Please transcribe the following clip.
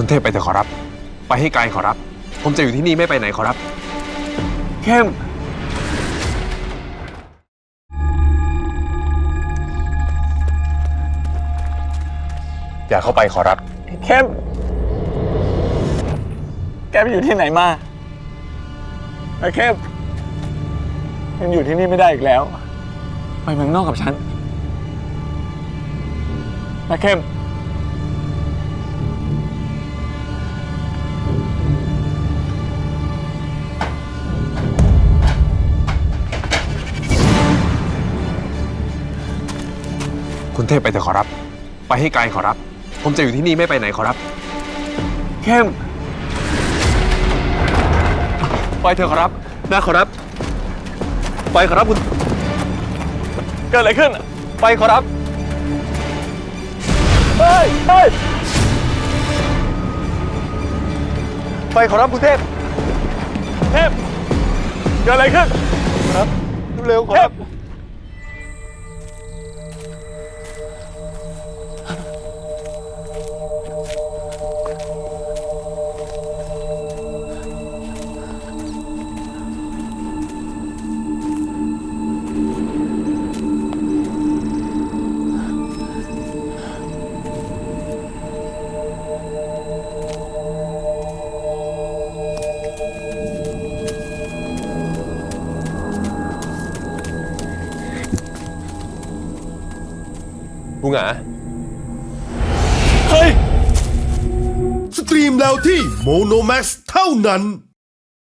คุณเทพไปเถอะขอรับ ไปให้ไกลขอรับ ผมจะอยู่ที่นี่ไม่ไปไหนขอรับ เข้ม อย่าเข้าไปขอรับ เข้ม แกไปอยู่ที่ไหนมาไอ้เข้มยังอยู่ที่นี่ไม่ได้อีกแล้ว ไปเมืองนอกกับฉันไอ้เข้ม คุณเทพไปเถอะขอรับ ไปให้ไกลขอรับ ผมจะอยู่ที่นี่ไม่ไปไหนขอรับ เข้ม ไปเถอะขอรับนะขอรับ ไปขอรับคุณ เกิดอะไรขึ้น ไปขอรับ เฮ้ยเฮ้ยไปขอรับคุณเทพเข้มเกิดอะไรขึ้น ครับ เร็วๆขอรับ บุงหงาเฮ้ย สตรีมแล้วที่โมโนแม x เท่านั้น